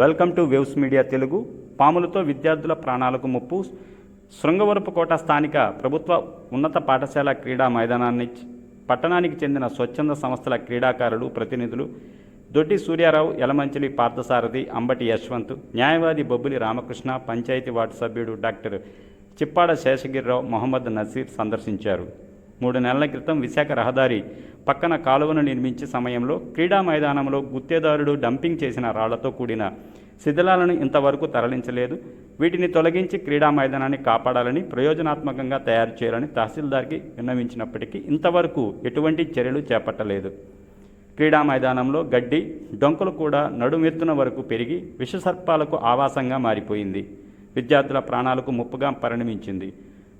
Welcome to waves media Telugu. పాములతో విద్యార్థుల ప్రాణాలకు ముప్పు. శృంగవరపుకోట స్థానిక ప్రభుత్వ ఉన్నత పాఠశాల క్రీడా మైదానాన్ని పట్టణానికి చెందిన స్వచ్ఛంద సంస్థల క్రీడాకారులు ప్రతినిధులు దొడ్డి సూర్యారావు యలమంచిలి పార్థసారథి అంబటి యశ్వంత్ న్యాయవాది బొబ్బిలి రామకృష్ణ పంచాయతీ వార్డు సభ్యుడు డాక్టర్ చిప్పాడ శేషగిరిరావు మొహమ్మద్ నసీర్ సందర్శించారు. మూడు నెలల క్రితం విశాఖ రహదారి పక్కన కాలువను నిర్మించే సమయంలో క్రీడా మైదానంలో గుత్తేదారుడు డంపింగ్ చేసిన రాళ్ళతో కూడిన శిథిలాలను ఇంతవరకు తరలించలేదు. వీటిని తొలగించి క్రీడా మైదానాన్ని కాపాడాలని ప్రయోజనాత్మకంగా తయారు చేయాలని తహసీల్దార్కి విన్నవించినప్పటికీ ఇంతవరకు ఎటువంటి చర్యలు చేపట్టలేదు. క్రీడా మైదానంలో గడ్డి డొంకలు కూడా నడుమెత్తున వరకు పెరిగి విషసర్పాలకు ఆవాసంగా మారిపోయింది. విద్యార్థుల ప్రాణాలకు ముప్పుగా పరిణమించింది.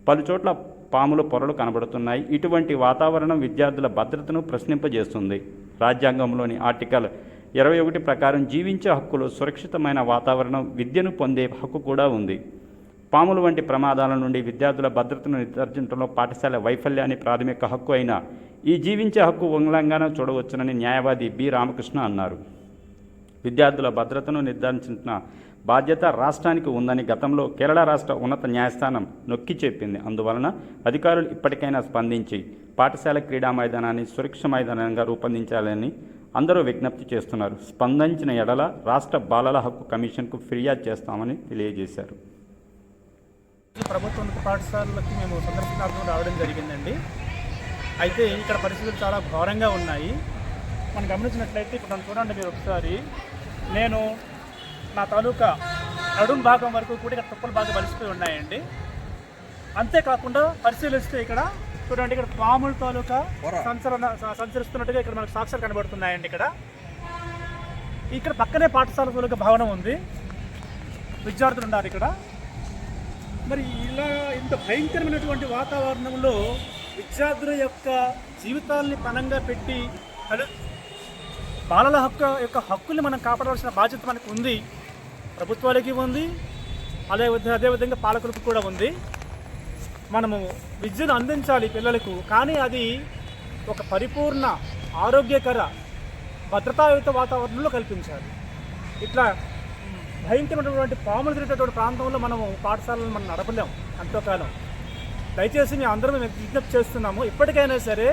పలుచోట్ల పాముల పొరలు కనబడుతున్నాయి. ఇటువంటి వాతావరణం విద్యార్థుల భద్రతను ప్రశ్నింపజేస్తుంది. రాజ్యాంగంలోని ఆర్టికల్ ఇరవై ఒకటి ప్రకారం జీవించే హక్కులు సురక్షితమైన వాతావరణం విద్యను పొందే హక్కు కూడా ఉంది. పాములు వంటి ప్రమాదాల నుండి విద్యార్థుల భద్రతను నిర్ధారించడంలో పాఠశాల వైఫల్యాన్ని ప్రాథమిక హక్కు అయిన ఈ జీవించే హక్కు ఉల్లంఘన చూడవచ్చునని న్యాయవాది బి రామకృష్ణ అన్నారు. విద్యార్థుల భద్రతను నిర్ధారించిన బాధ్యత రాష్ట్రానికి ఉందని గతంలో కేరళ రాష్ట్ర ఉన్నత న్యాయస్థానం నొక్కి చెప్పింది. అందువలన అధికారులు ఇప్పటికైనా స్పందించి పాఠశాల క్రీడా మైదానాన్ని సురక్ష మైదానంగా రూపొందించాలని అందరూ విజ్ఞప్తి చేస్తున్నారు. స్పందించిన ఎడల రాష్ట్ర బాలల హక్కు కమిషన్కు ఫిర్యాదు చేస్తామని తెలియజేశారు. ప్రభుత్వ పాఠశాలలకు మేము సందర్శనార్థం రావడం జరిగిందండి. అయితే ఇక్కడ పరిస్థితులు చాలా ఘోరంగా ఉన్నాయి. మనం గమనించినట్లయితే ఇప్పుడు చూడండి మీరు ఒకసారి. నేను నా తాలూకా నడుం భాగం వరకు కూడా ఇక్కడ తుప్పలు బాగా బలిసిపోయి ఉన్నాయండి. అంతేకాకుండా పరిశీలిస్తే ఇక్కడ చూడండి ఇక్కడ పాముల తాలూకా సంచలన సంచరిస్తున్నట్టుగా ఇక్కడ మనకు సాక్ష్యాలు కనబడుతున్నాయండి ఇక్కడ. ఇక్కడ పక్కనే పాఠశాల తాలూకా భవనం ఉంది. విద్యార్థులు ఉన్నారు ఇక్కడ. మరి ఇలా ఇంత భయంకరమైనటువంటి వాతావరణంలో విద్యార్థుల యొక్క జీవితాల్ని పణంగా పెట్టి బాలల హక్కు యొక్క హక్కుల్ని మనం కాపాడవలసిన బాధ్యత మనకు ఉంది. ప్రభుత్వాలకి ఉంది. అదే అదేవిధంగా పాలకులకు కూడా ఉంది. మనము విద్యను అందించాలి పిల్లలకు కానీ అది ఒక పరిపూర్ణ ఆరోగ్యకర భద్రతాయుత వాతావరణంలో కల్పించాలి. ఇట్లా భయంకరమైనటువంటి పాములు తిరిగేటటువంటి ప్రాంతంలో మనము పాఠశాలను మనం నడపలేం అంతకాలం. దయచేసి మేము అందరం మేము విజ్ఞప్తి చేస్తున్నాము. ఇప్పటికైనా సరే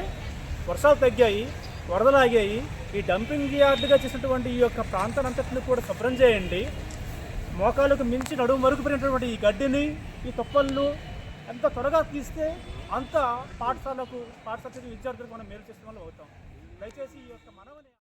వర్షాలు తగ్గాయి వరదలు ఆగాయి ఈ డంపింగ్ యార్డ్గా చేసినటువంటి ఈ యొక్క ప్రాంతాన్ని అంతటిని కూడా శుభ్రం చేయండి. మోకాలకు మించి నడుము వరకు పెరిగినటువంటి ఈ గడ్డిని ఈ తుప్పలను ఎంత త్వరగా తీస్తే అంత పాఠశాలకు పాఠశాల విద్యార్థులకు మనం మేలు చేసిన వాళ్ళు అవుతాం దయచేసి ఈ యొక్క మనవని